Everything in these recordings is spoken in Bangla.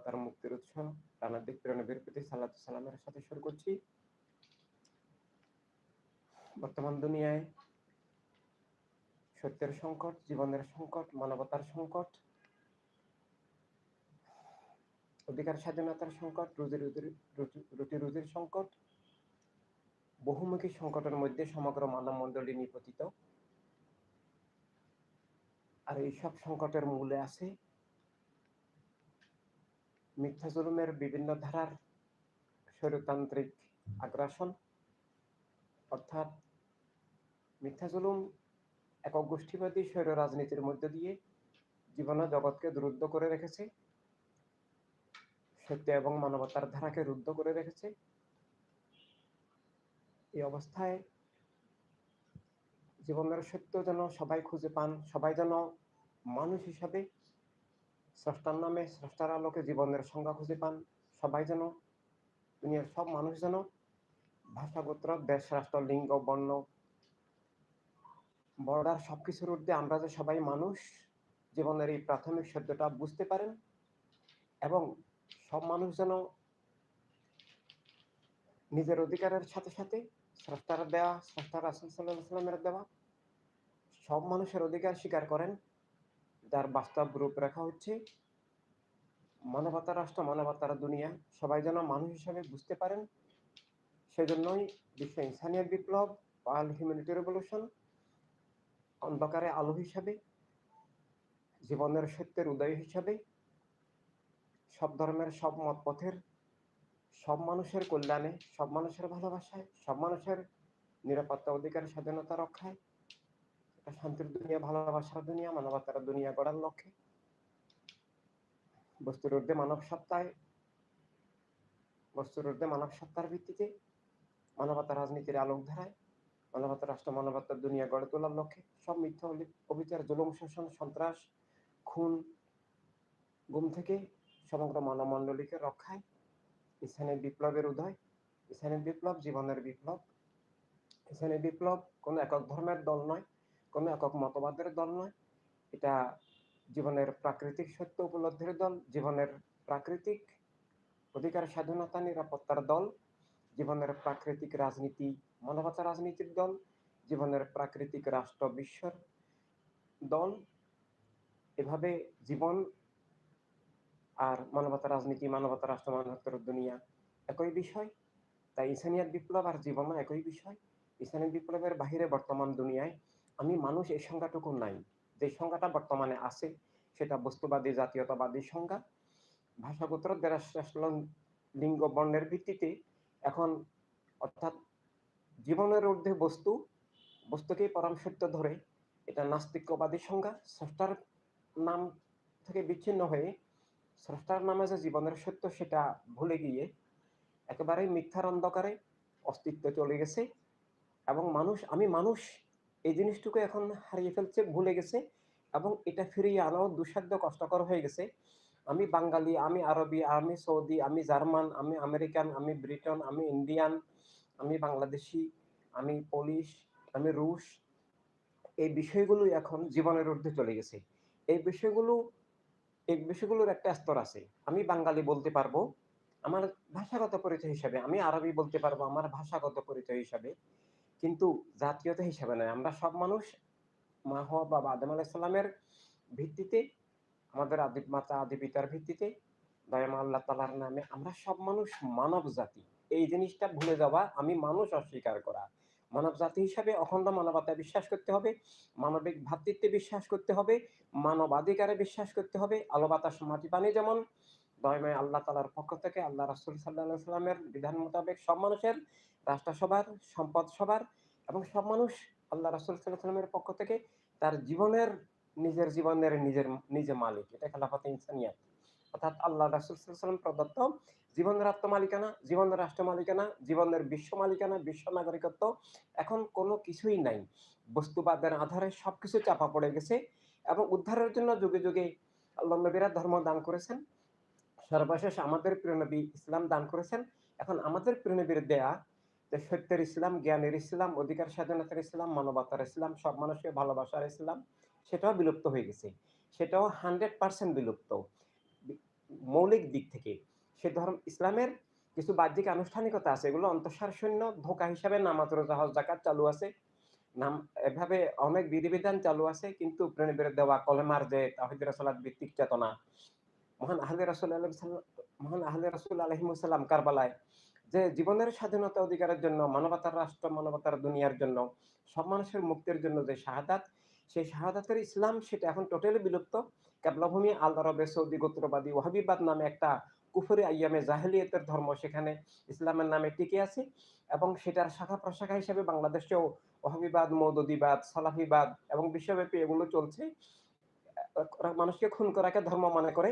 মানবতার মুক্তির উৎস। রানাদিক প্রেরণবীর প্রতি সাল্লাহ সাল্লামের সাথে শুরু করছি। বর্তমান দুনিয়ায় সত্যের সংকট, জীবনের সংকট, মানবতার সংকট, অধিকার স্বাধীনতার সংকট রুজি রুজির রুটি রুজির সংকট, বহুমুখী সংকটের মধ্যে সমগ্র মানব মণ্ডলী নিপতিত। আর এইসব সংকটের মূলে আছে মিথ্যা জুলুমের বিভিন্ন ধারার স্বৈরতান্ত্রিক আগ্রাসন, অর্থাৎ মিথ্যা জুলুম একক গোষ্ঠীবাদী স্বৈর রাজনীতির মধ্য দিয়ে জীবন জগৎকে দুরুদ্ধ করে রেখেছে, সত্য এবং মানবতার ধারাকে রুদ্ধ করে রেখেছে। এই অবস্থায় জীবনের সত্য যেন সবাই খুঁজে পান, সবাই যেন মানুষ হিসাবে স্রষ্টার নামে স্রষ্টার আলোকে জীবনের সংজ্ঞা খুঁজে পান সবাই যেন, দুনিয়ার সব মানুষ যেন ভাষাগোত্র দেশ, রাষ্ট্র, লিঙ্গ, বর্ণ, বর্ডার সবকিছুর ঊর্ধ্বে আমরা যে সবাই মানুষ, জীবনের এই প্রাথমিক সত্যটা বুঝতে পারেন এবং সব মানুষ যেন নিজের অধিকারের সাথে সাথে স্রষ্টার দেওয়া স্রষ্টার সাল্লামের দেওয়া, সব মানুষের অধিকার স্বীকার করেন যার বাস্তব রূপ রূপরেখা হচ্ছে মানবতার রাষ্ট্র, মানবতার দুনিয়া। সবাই যেন মানুষ হিসাবে বুঝতে পারেন। সেজন্যই বিশ্ব ইনসানিয়ার বিপ্লব, পাল হিউম্যানিটি রেভলিউশন, অন্ধকারে আলো হিসাবে, জীবনের সত্যের উদয় হিসাবে, সব ধর্মের সব মত পথের সব মানুষের কল্যাণে, সব মানুষের ভালোবাসায়, সব মানুষের নিরাপত্তা অধিকার স্বাধীনতা রক্ষায় শান্তির দুনিয়া, ভালোবাসার দুনিয়া, মানবতার দুনিয়া গড়ার লক্ষ্যে। বস্তুর ঊর্ধ্বে মানব সত্তায়, বস্তুর ঊর্ধ্বে মানব সত্তার ভিত্তিতে মানবতা রাজনীতির আলোক ধারায় মানবতা রাষ্ট্র, মানবতার দুনিয়া গড়ে তোলার লক্ষ্যে। সব মিথ্যা অবিচার, জুলুম, শোষণ, সন্ত্রাস, খুন, গুম থেকে সমগ্র মানবমণ্ডলীকে রক্ষায়। ইসানের বিপ্লবের উদয় ইসানের বিপ্লব, জীবনের বিপ্লব। ইসানের বিপ্লব কোনো একক ধর্মের দল নয় কোনো একক মতবাদের দল নয়। এটা জীবনের প্রাকৃতিক সত্য উপলব্ধির দল, জীবনের প্রাকৃতিক অধিকার, স্বাধীনতা, নিরাপত্তার দল, জীবনের প্রাকৃতিক রাজনীতি মানবতা রাজনীতির দল, জীবনের প্রাকৃতিক রাষ্ট্র বিশ্বর দল। এভাবে জীবন আর মানবতা রাজনীতি, মানবতা রাষ্ট্র, মানবতার দুনিয়া একই বিষয়। তাই ইসানিয়ার বিপ্লব আর জীবনও একই বিষয়। ইসানিয়ার বিপ্লবের বাহিরে বর্তমান দুনিয়ায় আমি মানুষ, এই সংজ্ঞাটুকু নাই। যে সংজ্ঞাটা বর্তমানে আছে, সেটা বস্তুবাদী, জাতীয়তাবাদী সংজ্ঞা ভাষাগোত্র লিঙ্গ বর্ণের ভিত্তিতে এখন অর্থাৎ জীবনের ঊর্ধ্বে বস্তু, বস্তুকেই পরম সত্য ধরে এটা নাস্তিক্যবাদী সংজ্ঞা স্রষ্টার নাম থেকে বিচ্ছিন্ন হয়ে স্রষ্টার নামে যে জীবনের সত্য, সেটা ভুলে গিয়ে একেবারে মিথ্যার অন্ধকারে অস্তিত্ব চলে গেছে। এবং মানুষ, আমি মানুষ এই জিনিসটুকু এখন হারিয়ে ফেলছে, ভুলে গেছে এবং এটা ফিরিয়ে আনাও দুঃসাধ্য কষ্টকর হয়ে গেছে। আমি বাঙালি, আমি আরবি, আমি সৌদি, আমি জার্মান, আমি আমেরিকান, আমি ব্রিটন, আমি ইন্ডিয়ান, আমি বাংলাদেশি, আমি পুলিশ, আমি রুশ, এই বিষয়গুলো এখন জীবনের ঊর্ধ্বে চলে গেছে। এই বিষয়গুলো, এই বিষয়গুলোর একটা স্তর আছে। আমি বাঙালি বলতে পারব, আমার ভাষাগত পরিচয় হিসাবে, আমি আরবি বলতে পারব, আমার ভাষাগত পরিচয় হিসাবে। কিন্তু জাতীয়তা হিসাবে নয়। আমরা সব মানুষ মা হওয়া বা আদম আলাইসাল্লামের ভিত্তিতে, আমাদের আদি মাতা আদি পিতার ভিত্তিতে, দয়ামা আল্লাহ তালার নামে আমরা সব মানুষ মানব জাতি। এই জিনিসটা ভুলে যাওয়া, আমি মানুষ অস্বীকার করা। মানব জাতি হিসাবে অখণ্ড মানবতায় বিশ্বাস করতে হবে, মানবিক ভ্রাতৃত্বে বিশ্বাস করতে হবে, মানবাধিকারে বিশ্বাস করতে হবে, আলো বাতাস মাটি পানি যেমন দয়ময় আল্লাহ তালার পক্ষ থেকে, আল্লাহ রাসুল সাল্লাহ সাল্লামের বিধান মোতাবেক সব মানুষের রাষ্ট্রসভার সম্পদ সবার এবং সব মানুষ আল্লাহ রাসুল সাল্লামের পক্ষ থেকে তার জীবনের, নিজের জীবনের নিজের, নিজে মালিক। এটা খেলাফত ইনসানিয়াত। অর্থাৎ আল্লাহ রাসুল সাল্লাম প্রদত্ত জীবনের আত্ম মালিকানা, জীবনের রাষ্ট্র মালিকানা, জীবনের বিশ্ব মালিকানা, বিশ্ব নাগরিকত্ব এখন কোনো কিছুই নাই। বস্তুবাদের আধারে সবকিছু চাপা পড়ে গেছে এবং উদ্ধারের জন্য যুগে যুগে আল্লাহ নবীরা ধর্ম দান করেছেন। সর্বশেষ আমাদের প্রিয়নবী ইসলাম দান করেছেন। এখন আমাদের প্রিয়নবীর দেয়া যে সত্যের ইসলাম, জ্ঞানের ইসলাম, অধিকার স্বাধীনতার ইসলাম, মানবতার ইসলাম, সব মানুষকে ভালোবাসার ইসলাম, সেটাও বিলুপ্ত হয়ে গেছে। সেটাও হান্ড্রেড পার্সেন্ট বিলুপ্ত মৌলিক দিক থেকে। সে ধর্ম, ইসলামের কিছু বাহ্যিক আনুষ্ঠানিকতা আছে, এগুলো অন্তঃসার শূন্য, ধোকা হিসাবে নামাজ, রোজা, হজ জাকাত চালু আছে। নাম, এভাবে অনেক বিধিবিধান চালু আছে, কিন্তু প্রেরণের দেওয়া কলেমার যে তাহিদ ভিত্তিক চেতনা মহান আহলে রাসুল আলহ মহান আহলে রাসুল কারবালায়, যে জীবনের স্বাধীনতা অধিকারের জন্য, মানবতার রাষ্ট্র, মানবতার দুনিয়ার জন্য, সব মানুষের মুক্তির জন্য যে শাহাদাত, সেই শাহাদাতের ইসলাম সেটা এখন টোটালি বিলুপ্ত। কেবলাভূমি আল আরবে সৌদি গোত্রবাদী ওহাবিবাদ নামে একটা কুফরি আইয়ামে জাহেলিয়তের ধর্ম সেখানে ইসলামের নামে টিকে আছে এবং সেটার শাখা প্রশাখা হিসেবে বাংলাদেশেও ওহাবিবাদ মৌদুদিবাদ, সালাফিবাদ এবং বিশ্বব্যাপী এগুলো চলছে। মানুষকে খুন করাকে ধর্ম মনে করে।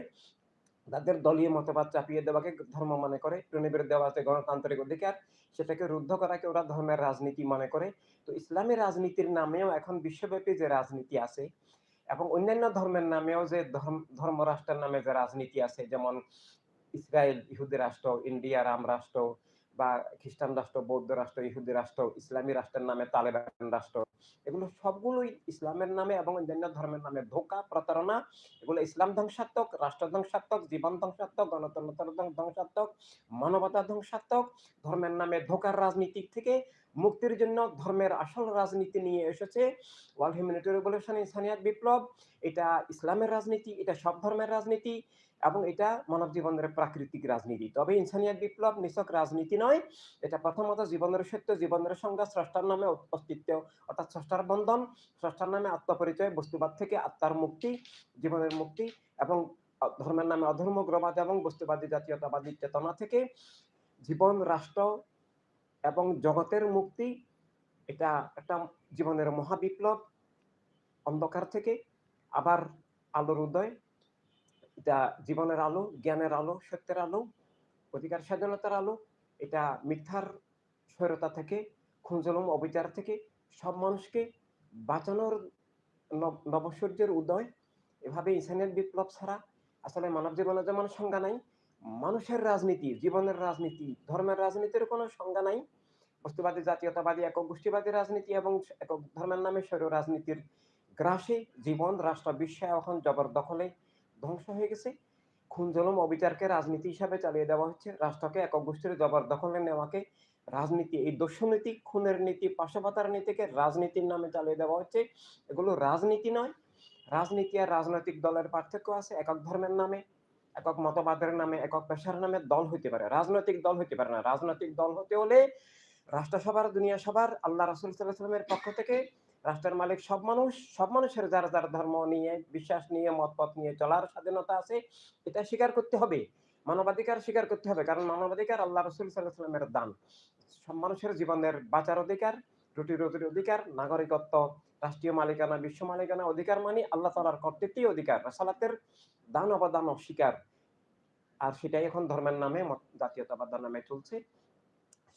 তাদের দলীয় মতবাদ চাপিয়ে দেওয়াকে ধর্ম মনে করে প্রণীবের দেওয়া আছে গণতান্ত্রিক অধিকার, সেটাকে রুদ্ধ করাকে ওরা ধর্মের রাজনীতি মনে করে। তো ইসলামী রাজনীতির নামেও এখন বিশ্বব্যাপী যে রাজনীতি আছে এবং অন্যান্য ধর্মের নামেও যে ধর্ম ধর্ম রাষ্ট্রের নামে যে রাজনীতি আছে, যেমন ইসরায়েল, ইহুদি রাষ্ট্র, ইন্ডিয়া রাম রাষ্ট্র বা খ্রিস্টান রাষ্ট্র, বৌদ্ধ রাষ্ট্র, ইহুদি রাষ্ট্র, ইসলামী রাষ্ট্রের নামে তালেবান রাষ্ট্র, এগুলো সবগুলোই ইসলামের নামে এবং অন্যান্য ধর্মের নামে ধোকা, প্রতারণা, এগুলো ইসলাম ধ্বংসাত্মক, রাষ্ট্র ধ্বংসাত্মক, জীবন ধ্বংসাত্মক, গণতন্ত্র ধ্বংসাত্মক, মানবতা ধ্বংসাত্মক, ধর্মের নামে ধোকার রাজনীতি থেকে মুক্তির জন্য ধর্মের আসল রাজনীতি নিয়ে এসেছে। ওয়ার্ল্ড হিউম্যানিটি রেভলিউশন ইনসানিয়াত বিপ্লব, এটা ইসলামের রাজনীতি, এটা সব ধর্মের রাজনীতি। এবং এটা মানব জীবনের প্রাকৃতিক রাজনীতি। তবে ইনসানিয়াত বিপ্লব নিছক রাজনীতি নয়, এটা প্রথমত জীবনের সত্য, জীবনের সংজ্ঞা, স্রষ্টার নামে অস্তিত্ব, অর্থাৎ স্রষ্টার বন্ধন, স্রষ্টার নামে আত্মপরিচয়, বস্তুবাদ থেকে আত্মার মুক্তি, জীবনের মুক্তি এবং ধর্মের নামে অধর্মগ্রবাদ এবং বস্তুবাদী জাতীয়তাবাদী চেতনা থেকে জীবন, রাষ্ট্র এবং জগতের মুক্তি, এটা একটা জীবনের মহাবিপ্লব, অন্ধকার থেকে আবার আলোর উদয় এটা জীবনের আলো, জ্ঞানের আলো, সত্যের আলো, অধিকার স্বাধীনতার আলো, এটা মিথ্যার স্বৈরতা থেকে খুঞ্জলম অবিচার থেকে সব মানুষকে বাঁচানোর নবসূর্যের উদয়। এভাবে ইসানের বিপ্লব ছাড়া আসলে মানব জীবনের যেমন সংজ্ঞা নাই, মানুষের রাজনীতি, জীবনের রাজনীতি, ধর্মের রাজনীতির কোনো সংজ্ঞা নাই। বস্তুবাদী, জাতীয়তাবাদী, একক গোষ্ঠীবাদী রাজনীতি এবং একক ধর্মের নামে স্বৈর রাজনীতির গ্রাসে জীবন, রাষ্ট্র, বিশ্বে এখন জবরদখলে ধ্বংস হয়ে গেছে। খুন জলম অবিচারকে রাজনীতি হিসাবে চালিয়ে দেওয়া হচ্ছে। রাষ্ট্রকে একক গোষ্ঠীর জবরদখলে নেওয়াকে রাজনীতি, এই দস্যুনীতি খুনের নীতি পাশাপাতার নীতিকে রাজনীতির নামে চালিয়ে দেওয়া হচ্ছে। এগুলো রাজনীতি নয়। রাজনীতি আর রাজনৈতিক দলের পার্থক্য আছে একক ধর্মের নামে, একক মতবাদের নামে, একক পেশার নামে দল হইতে পারে। রাজনৈতিক দল হইতে পারে না। রাজনৈতিক দল হতে হলে রাষ্ট্রসভার দুনিয়া সভার আল্লাহ রাসুল সাল্লাহামের পক্ষ থেকে রাষ্ট্রের মালিক সব মানুষ, সব মানুষের যার যার ধর্ম নিয়ে, বিশ্বাস নিয়ে, মতপথ নিয়ে চলার স্বাধীনতা আছে, এটা স্বীকার করতে হবে। মানবাধিকার স্বীকার করতে হবে, কারণ মানবাধিকার আল্লাহ রসুল সাল্লাহামের দান। সব মানুষের জীবনের বাঁচার অধিকার রুটি রুটির অধিকার, নাগরিকত্ব, রাষ্ট্রীয় মালিকানা, বিশ্ব মালিকানা অধিকার মানে আল্লাহ তালার কর্তৃত্বই অধিকার, রাসালাতের দান অবদান অস্বীকার। আর সেটাই এখন ধর্মের নামে, জাতীয়তাবাদের নামে চলছে।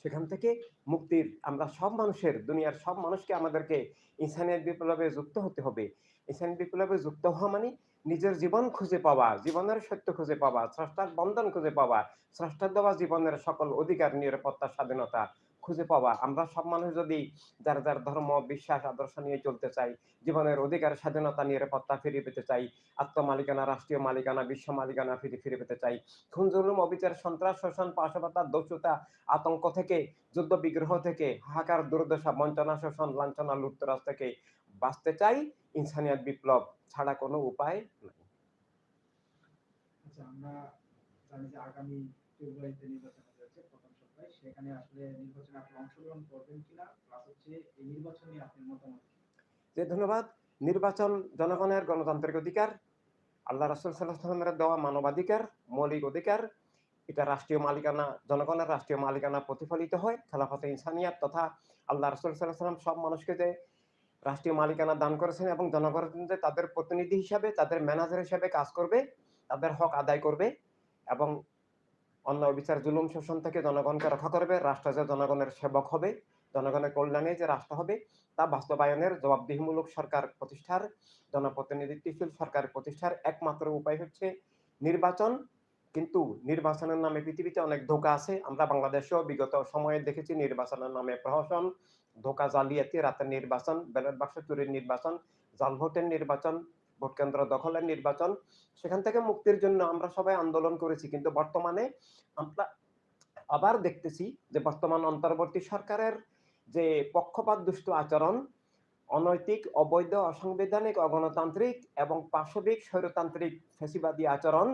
সেখান থেকে মুক্তির, আমরা সব মানুষের, দুনিয়ার সব মানুষকে আমাদেরকে ইনসানিয়ত বিপ্লবে যুক্ত হতে হবে। ইনসানিয়ত বিপ্লবে যুক্ত হওয়া মানে নিজের জীবন খুঁজে পাওয়া, জীবনের সত্য খুঁজে পাওয়া, স্রষ্টার বন্ধন খুঁজে পাওয়া, স্রষ্টার দেওয়া জীবনের সকল অধিকার, নিরাপত্তা, স্বাধীনতা খুঁজে পাওয়া আমরা সব মানুষ যদি যার যার ধর্ম, বিশ্বাস, আদর্শ নিয়ে চলতে চাই, জীবনের অধিকার, স্বাধীনতা, নিরাপত্তা ফিরে পেতে চাই, আত্মমালিকানা, রাষ্ট্রীয় মালিকানা, বিশ্ব মালিকানা ফিরে ফিরে পেতে চাই, খুন, জুলুম, অবিচার, সন্ত্রাস, শোষণ পাশবতা দস্যুতা, আতঙ্ক থেকে, যুদ্ধ বিগ্রহ থেকে, হাহাকার, দুর্দশা, বঞ্চনা, শোষণ, লাঞ্ছনা, লুটতরাজ থেকে বাঁচতে চাই, ইনসানিয়াত বিপ্লব ছাড়া কোনো উপায় নাই। আচ্ছা আমরা জানি যে আগামী ফেব্রুয়ারিতে নির্বাচন হয়েছে প্রথম সপ্তাহে সেখানে আসলে নির্বাচনে আপনি অংশগ্রহণ করবেন এই নির্বাচন নিয়ে আপনার মতামত যে ধন্যবাদ। নির্বাচন জনগণের গণতান্ত্রিক অধিকার, আল্লাহ রাসুল সাল্লাহামের দেওয়া মানবাধিকার, মৌলিক অধিকার, এটা রাষ্ট্রীয় মালিকানা, জনগণের রাষ্ট্রীয় মালিকানা প্রতিফলিত হয়, খেলাফতে ইনসানিয়াত তথা আল্লাহ রাসুল সাল্লাহাম সব মানুষকে যে রাষ্ট্রীয় মালিকানা দান করেছেন এবং জনগণের যে তাদের প্রতিনিধি হিসাবে, তাদের ম্যানেজার হিসাবে কাজ করবে, তাদের হক আদায় করবে এবং অন্য বিচার, জুলুম শোষণ থেকে জনগণকে রক্ষা করবে, রাষ্ট্র যে জনগণের সেবক হবে, জনগণের কল্যাণে যে রাষ্ট্র হবে, তা বাস্তবায়নের জবাবদিহিমূলক সরকার প্রতিষ্ঠার, জনপ্রতিনিধিত্বশীল সরকার প্রতিষ্ঠার একমাত্র উপায় হচ্ছে নির্বাচন। কিন্তু নির্বাচনের নামে পৃথিবীতে অনেক ধোকা আছে। আমরা বাংলাদেশেও বিগত সময়ে দেখেছি নির্বাচনের নামে প্রহসন, ধোকা জালিয়াতি, রাতের নির্বাচন, ব্যালট বাক্স চুরির নির্বাচন জাল ভোটের নির্বাচন ভোট কেন্দ্র দখলের নির্বাচন, সেখান থেকে মুক্তির জন্য আমরা সবাই আন্দোলন করেছি। কিন্তু বর্তমানে আমরা আবার দেখতেছি যে বর্তমান অন্তর্বর্তী সরকারের যে পক্ষপাত দুষ্ট আচরণ, অনৈতিক, অবৈধ, অসাংবিধানিক, অগণতান্ত্রিক এবং পাশবিক স্বৈরতান্ত্রিক ফেসিবাদী আচরণ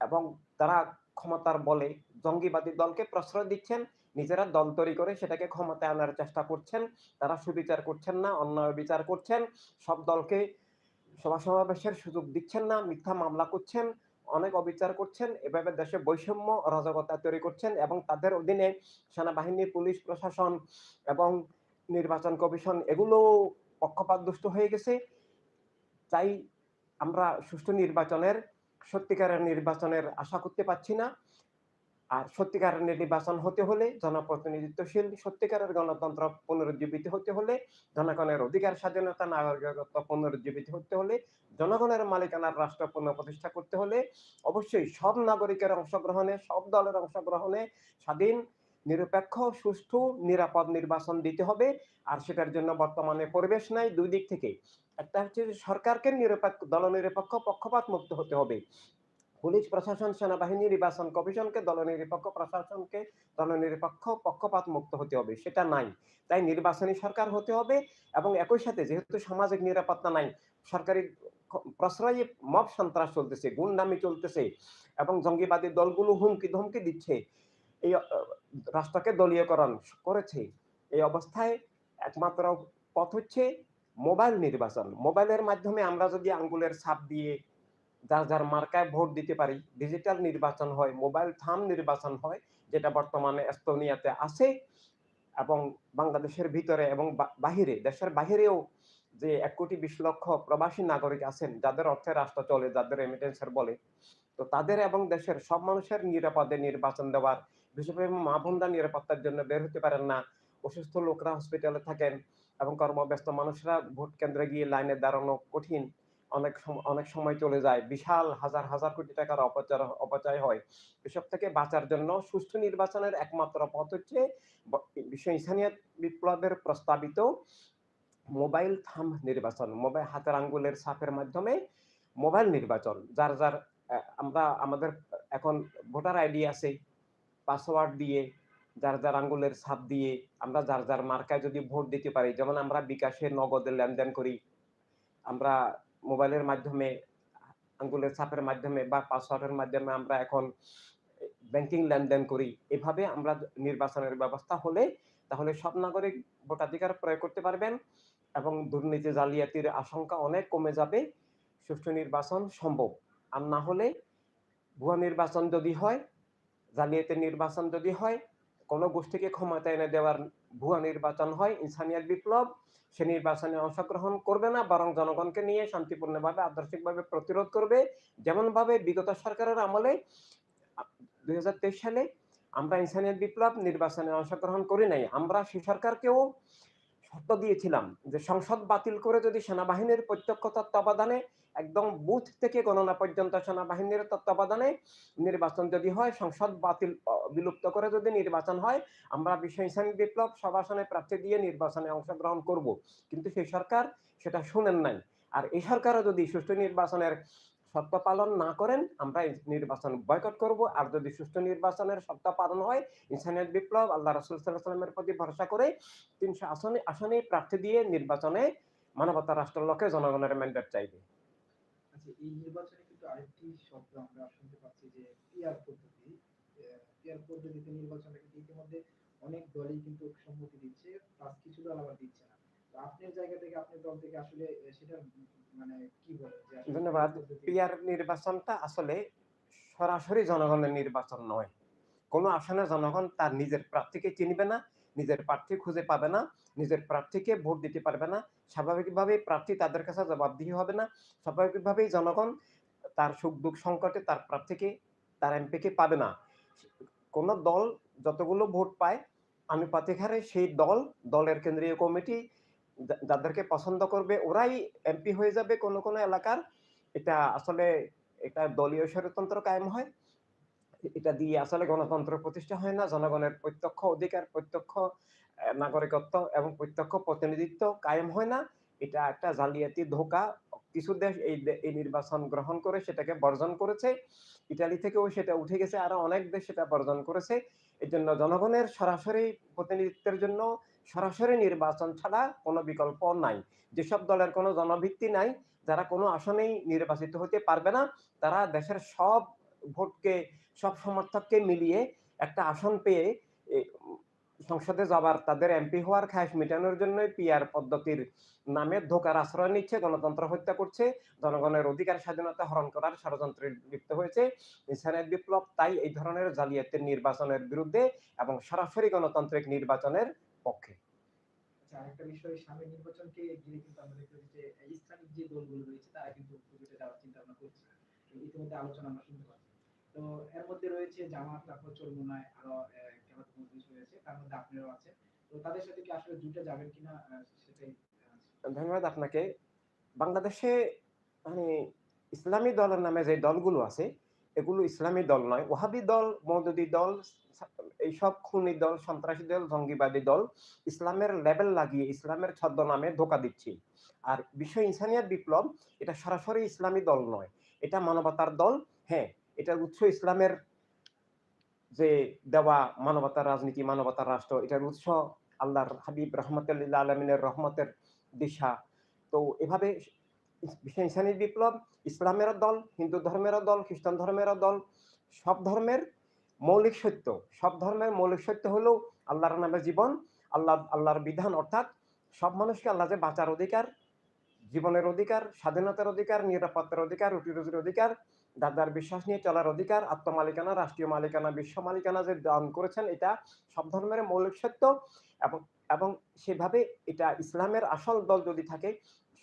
এবং তারা ক্ষমতার বলে জঙ্গিবাদী দলকে প্রশ্রয় দিচ্ছেন, নিজেরা দল তৈরি করে সেটাকে ক্ষমতায় আনার চেষ্টা করছেন, তারা সুবিচার করছেন না, অন্যায় বিচার করছেন, সব দলকে সভা সমাবেশের সুযোগ দিচ্ছেন না, মিথ্যা মামলা করছেন, অনেক অবিচার করছেন, এভাবে দেশে বৈষম্য, অরাজকতা তৈরি করছেন এবং তাদের অধীনে সেনাবাহিনী, পুলিশ, প্রশাসন এবং নির্বাচন কমিশন এগুলো পক্ষপাত দুষ্ট হয়ে গেছে। তাই আমরা সুষ্ঠু নির্বাচনের, সত্যিকারের নির্বাচনের আশা করতে পারছি না। আর সত্যিকারের নির্বাচন হতে হলে, জনপ্রতিনিধিত্বশীল সত্যিকারের গণতন্ত্র পুনরুজ্জীবিত হতে হলে, জনগণের অধিকার, স্বাধীনতা, নাগরিকত্ব পুনরুজ্জীবিত হতে হলে, জনগণের মালিকানার রাষ্ট্র পুনঃপ্রতিষ্ঠা করতে হলে, অবশ্যই সব নাগরিকের অংশগ্রহণে, সব দলের অংশগ্রহণে স্বাধীন, নিরপেক্ষ, সুষ্ঠু, নিরাপদ নির্বাচন দিতে হবে। আর সেটার জন্য বর্তমানে পরিবেশ নাই। দুই দিক থেকে একটা হচ্ছে সরকারকে নিরপেক্ষ, দলনিরপেক্ষ পক্ষপাত মুক্ত হতে হবে। পুলিশ প্রশাসন, সেনাবাহিনী, নির্বাচন কমিশনকে দলনিরপেক্ষ প্রশাসনকে দলনিরপেক্ষ পক্ষপাত মুক্ত হতে হবে। সেটা নাই। তাই নির্বাচনী সরকার হতে হবে এবং একই সাথে যেহেতু সামাজিক নিরাপত্তা নাই, সরকারি প্রশ্রয়ে মব সন্ত্রাস চলতেছে, গুন্ডামি চলতেছে এবং জঙ্গিবাদী দলগুলো হুমকি ধমকি দিচ্ছে। এই রাষ্ট্রকে দলীয়করণ করেছে। এই অবস্থায় একমাত্র পথ হচ্ছে মোবাইল নির্বাচন। মোবাইলের মাধ্যমে আমরা যদি আঙ্গুলের ছাপ দিয়ে যার যার মার্কায় ভোট দিতে পারি ডিজিটাল নির্বাচন হয় মোবাইল থাম নির্বাচন হয়, যেটা বর্তমানে এস্তোনিয়াতে আছে এবং বাংলাদেশের ভিতরে এবং বাহিরে, দেশের বাহিরেও যে এক কোটি বিশ লক্ষ প্রবাসী নাগরিক আছেন, যাদের অর্থে রাষ্ট্র চলে, যাদের রেমিটেন্সের বলে, তো তাদের এবং দেশের সব মানুষের নিরাপদে নির্বাচন দেওয়ার বিশেষ করে মা বোনরা নিরাপত্তার জন্য বের হতে পারেন না, অসুস্থ লোকরা হসপিটালে থাকেন এবং কর্মব্যস্ত মানুষরা ভোট কেন্দ্রে গিয়ে লাইনে দাঁড়ানো কঠিন। অনেক অনেক সময় চলে যায়। বিশাল হাজার হাজার কোটি টাকার অপচার, অপচয় হয়। এসব থেকে বাঁচার জন্য সুষ্ঠু নির্বাচনের একমাত্র পথ হচ্ছে বিশ্ব ইনসানিয়ত বিপ্লবের প্রস্তাবিত মোবাইল থাম নির্বাচন মোবাইল হাতের আঙ্গুলের ছাপের মাধ্যমে মোবাইল নির্বাচন, যার যার আমরা, আমাদের এখন ভোটার আইডি আছে, পাসওয়ার্ড দিয়ে, যার যার আঙ্গুলের ছাপ দিয়ে, আমরা যার যার মার্কায় যদি ভোট দিতে পারি, যেমন আমরা বিকাশে নগদে লেনদেন করি, আমরা মোবাইলের মাধ্যমে, আঙ্গুলের ছাপের মাধ্যমে বা পাসওয়ার্ডের মাধ্যমে আমরা এখন ব্যাংকিং লেনদেন করি, এভাবে আমরা নির্বাচনের ব্যবস্থা হলে তাহলে সব নাগরিক ভোটাধিকার প্রয়োগ করতে পারবেন এবং দুর্নীতি জালিয়াতির আশঙ্কা অনেক কমে যাবে। সুষ্ঠু নির্বাচন সম্ভব। আর না হলে ভুয়া নির্বাচন যদি হয়, জালিয়াতির নির্বাচন যদি হয় কোনো গোষ্ঠীকে ক্ষমতা এনে দেওয়ার ভুয়া নির্বাচন হয়, ইনসানিয়াত বিপ্লব, সে নির্বাচনে অংশগ্রহণ করবে না, বরং জনগণকে নিয়ে শান্তিপূর্ণভাবে, আদর্শিকভাবে প্রতিরোধ করবে। যেমনভাবে বিগত সরকারের আমলে দুই হাজার তেইশ সালে আমরা ইনসানিয়াত বিপ্লব নির্বাচনে অংশগ্রহণ করি নাই, আমরা সে সরকারকেও শর্ত দিয়েছিলাম যে সংসদ বাতিল করে যদি সেনাবাহিনীর প্রত্যক্ষ তত্ত্বাবধানে, একদম বুথ থেকে গণনা পর্যন্ত সেনাবাহিনীর তত্ত্বাবধানে নির্বাচন যদি হয়, সংসদ বাতিল বিলুপ্ত করে যদি নির্বাচন হয়, আমরা বিশ্ব ইসলামী বিপ্লব সব আসনে প্রার্থী দিয়ে নির্বাচনে অংশগ্রহণ করব। কিন্তু সেই সরকার সেটা শুনেন নাই। আর এই সরকারও যদি সুষ্ঠু নির্বাচনের শর্ত পালন না করেন, আমরা নির্বাচন বয়কট করব। আর যদি সুষ্ঠু নির্বাচনের শর্ত পালন হয় ইনসানিয়ত বিপ্লব, আল্লাহ রসুল সাল্লামের প্রতি ভরসা করে তিনশো আসনে আসনে প্রার্থী দিয়ে নির্বাচনে মানবতা রাষ্ট্রের লক্ষ্যে জনগণের ম্যান্ডেট চাইবে। আচ্ছা এই ইতিমধ্যে অনেক দলই কিন্তু সম্মতি দিচ্ছে, প্লাস কিছু দল আবার দিচ্ছে না। আপনার জায়গা থেকে আপনার দল থেকে আসলে সেটা মানে কি ধন্যবাদ। পিয়ার নির্বাচনটা আসলে সরাসরি জনগণের নির্বাচন নয়। কোনো আসনে জনগণ তার নিজের প্রার্থীকে চিনবে না, নিজের প্রার্থী খুঁজে পাবে না, নিজের প্রার্থীকে ভোট দিতে পারবে না। স্বাভাবিকভাবেই প্রার্থী তাদের কাছে জবাবদিহি হবে না। স্বাভাবিকভাবেই জনগণ তার সুখ দুঃখ সংকটে তার প্রার্থীকে, তার এমপিকে পাবে না। কোন দল যতগুলো ভোট পায়, আনুপাতিক হারে সেই দল, দলের কেন্দ্রীয় কমিটি যাদেরকে পছন্দ করবে, ওরাই এমপি হয়ে যাবে কোন কোন এলাকার। এটা আসলে এটা দলীয় স্বৈরতন্ত্র কায়েম হয়। এটা দিয়ে আসলে গণতন্ত্র প্রতিষ্ঠা হয় না। জনগণের প্রত্যক্ষ অধিকার, প্রত্যক্ষ নাগরিকত্ব এবং প্রত্যক্ষ প্রতিনিধিত্ব কায়েম হয় না। এটা একটা জালিয়াতি, ধোকা। কিছু দেশ এই এই নির্বাচন গ্রহণ করে সেটাকে বর্জন করেছে। ইটালি থেকেও সেটা উঠে গেছে। আরও অনেক দেশ সেটা বর্জন করেছে। এই জন্য জনগণের সরাসরি প্রতিনিধিত্বের জন্য সরাসরি নির্বাচন ছাড়া কোনো বিকল্প নাই। যেসব দলের কোনো জনভিত্তি নাই, যারা কোনো আসনেই নির্বাচিত হতে পারবে না, তারা দেশের সব ভোটকে, সব সমর্থককে মিলিয়ে একটা আসন পেয়ে সংসদে যাবার, তাদের এমপি হওয়ার খায়স মেটানোর জন্য পিআর পদ্ধতির নামে ধোকার আশ্রয় নিচ্ছে, গণতন্ত্র হত্যা করছে, জনগণের অধিকার স্বাধীনতা হরণ করার ষড়যন্ত্রে লিপ্ত হয়েছে। ইনসানের বিপ্লব তাই এই ধরনের জালিয়াতের নির্বাচনের বিরুদ্ধে এবং সরাসরি গণতান্ত্রিক নির্বাচনের পক্ষে। আচ্ছা আরেকটা বিষয় সামনের নির্বাচনকে ঘিরে কিন্তু আমরা দেখতে যে ইসলামিক যে দলগুলো রয়েছে তারা কিন্তু যাওয়ার চিন্তা ভাবনা করছে। তো ইতিমধ্যে আলোচনা আমরা শুনতে পাচ্ছি। তো এর মধ্যে রয়েছে জামাত তারপর চরমোনায় আরও খেলাধুলা মজলিস রয়েছে তার মধ্যে আপনারাও আছেন। তো তাদের সাথে কি আসলে জুটে যাবেন কিনা সেটাই ধন্যবাদ আপনাকে। বাংলাদেশে মানে ইসলামী দলের নামে যে দলগুলো আছে এগুলো ইসলামী দল নয় ওহাবি দল মৌদুদি দল, এইসব খুনি দল, সন্ত্রাসী দল, জঙ্গিবাদী দল ইসলামের লেভেল লাগিয়ে ইসলামের ছদ্মনামে ধোকা দিচ্ছে। আর বিশ্ব ইনসানিয়াত বিপ্লব, এটা সরাসরি ইসলামী দল নয়, এটা মানবতার দল হ্যাঁ এটার উৎস ইসলামের যে দেওয়া মানবতার রাজনীতি, মানবতার রাষ্ট্র, এটার উৎস আল্লাহর হাবিব রহমতুল্লাহ আলমিনের রহমতের দিশা। তো এভাবে ইনসানি বিপ্লব, ইসলামেরও দল, হিন্দু ধর্মেরও দল, খ্রিস্টান ধর্মেরও দল, সব ধর্মের মৌলিক সত্য, সব ধর্মের মৌলিক সত্য হলো আল্লাহর নামে জীবন, আল্লাহ, আল্লাহর বিধান অর্থাৎ সব মানুষকে আল্লাহ যে বাঁচার অধিকার, জীবনের অধিকার, স্বাধীনতার অধিকার, নিরাপত্তার অধিকার রুটি রুজির অধিকার, দাদার বিশ্বাস নিয়ে চলার অধিকার, আত্মমালিকানা, রাষ্ট্রীয় মালিকানা, বিশ্ব মালিকানা যে দান করেছেন, এটা সব ধর্মের মৌলিক সত্য এবং এবং সেভাবে এটা ইসলামের আসল দল যদি থাকে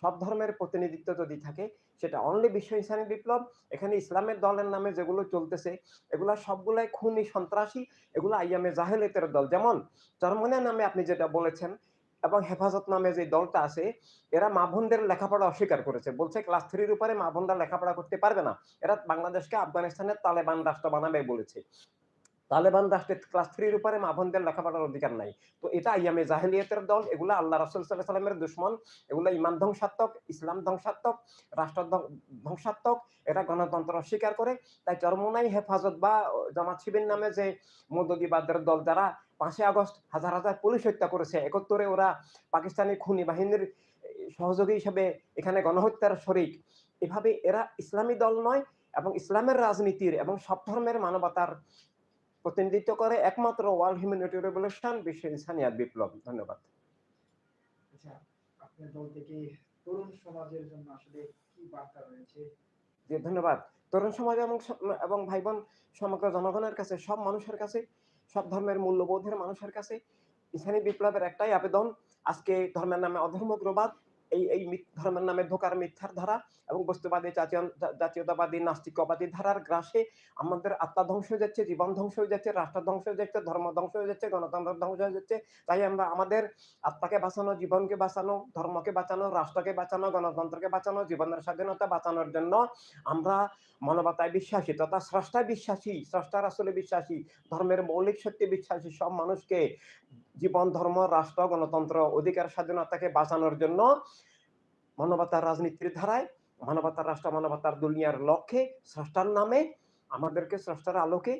সব ধর্মের প্রতিনিধিত্ব যদি থাকে, সেটা অনলি বিশ্ব ইসলামী বিপ্লব, এখানে ইসলামের দলের নামে যেগুলো চলতেছে, এগুলা সবগুলাই খুনি সন্ত্রাসী, এগুলো আইয়ামে জাহেলিয়াতের দল। যেমন চরমনিয়া নামে আপনি যেটা বলেছেন এবং হেফাজত নামে যে দলটা আছে, এরা মা বোনদের লেখাপড়া অস্বীকার করেছে। বলছে ক্লাস থ্রির উপরে মা বোনরা লেখাপড়া করতে পারবে না। এরা বাংলাদেশকে আফগানিস্তানের তালেবান রাষ্ট্র বানাবে বলেছে। তালেবান রাষ্ট্রের ক্লাস থ্রির উপরে মা বোনদের লেখাপড়ার অধিকার নাই। তো এটা ইয়ামে জাহেলিয়াতের দল, এগুলো আল্লাহ রাসুল সাল্লাহ সাল্লামের দুশ্মন, এগুলো ইমান ধ্বংসাত্মক, ইসলাম ধ্বংসাত্মক, রাষ্ট্র ধ্বংসাত্মক, এরা গণতন্ত্র অস্বীকার করে। তাই চরমোনাই হেফাজত বা জামাত শিবির নামে যে মৌদুদিবাদের দল যারা পাঁচই আগস্ট হাজার হাজার পুলিশ হত্যা করেছে, একত্তরে ওরা পাকিস্তানি খুনি বাহিনীর সহযোগী হিসেবে এখানে গণহত্যার শরিক। এভাবে এরা ইসলামী দল নয় এবং ইসলামের রাজনীতির এবং সব ধর্মের মানবতার প্রতিনিধিত্ব করে একমাত্র ওয়ার্ল্ড হিউম্যানিটি রেভলিউশন বিশ্ব ইনসানিয়াত বিপ্লব। ধন্যবাদ। আচ্ছা আপনার দল থেকে তরুণ সমাজের জন্য আসলে কি বার্তা রয়েছে? যে ধন্যবাদ। তরুণ সমাজ এবং এবং ভাই বোন সমগ্র জনগণের কাছে সব মানুষের কাছে সব ধর্মের মূল্যবোধের মানুষের কাছে ইসলামী বিপ্লবের একটাই আবেদন আজকে ধর্মের নামে অধর্মগ্রবাদ এই এই ধর্মের নামে ধোকার মিথ্যার ধারা এবং বস্তুবাদী জাতীয়- জাতীয়তাবাদী, নাস্তিকবাদী ধারার গ্রাসে আমাদের আত্মা ধ্বংস হয়ে যাচ্ছে, জীবন ধ্বংস হয়ে যাচ্ছে, রাষ্ট্র ধ্বংস হয়ে যাচ্ছে, ধর্ম ধ্বংস হয়ে যাচ্ছে, গণতন্ত্র ধ্বংস হয়ে যাচ্ছে। তাই আমরা আমাদের আত্মাকে বাঁচানো, জীবনকে বাঁচানো, ধর্মকে বাঁচানো, রাষ্ট্রকে বাঁচানো, গণতন্ত্রকে বাঁচানো, জীবনের স্বাধীনতা বাঁচানোর জন্য আমরা মানবতায় বিশ্বাসী, তথা স্রষ্টায় বিশ্বাসী, স্রষ্টার আসলে বিশ্বাসী, ধর্মের মৌলিক সত্যি বিশ্বাসী সব মানুষকে জীবন, ধর্ম, রাষ্ট্র, গণতন্ত্র, অধিকার, স্বাধীনতাকে বাঁচানোর জন্য মানবতার রাজনীতির ধারায়, মানবতার রাষ্ট্র, মানবতার দুনিয়ার লক্ষ্যে, স্রষ্টার নামে আমাদেরকে স্রষ্টার আলোকে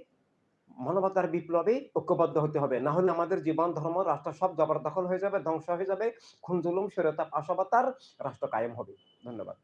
মানবতার বিপ্লবে ঐক্যবদ্ধ হতে হবে। না হলে আমাদের জীবন, ধর্ম, রাষ্ট্র সব জবরদখল হয়ে যাবে, ধ্বংস হয়ে যাবে খুন জুলুম স্বৈরতা পাশবতার রাষ্ট্র কায়েম হবে। ধন্যবাদ।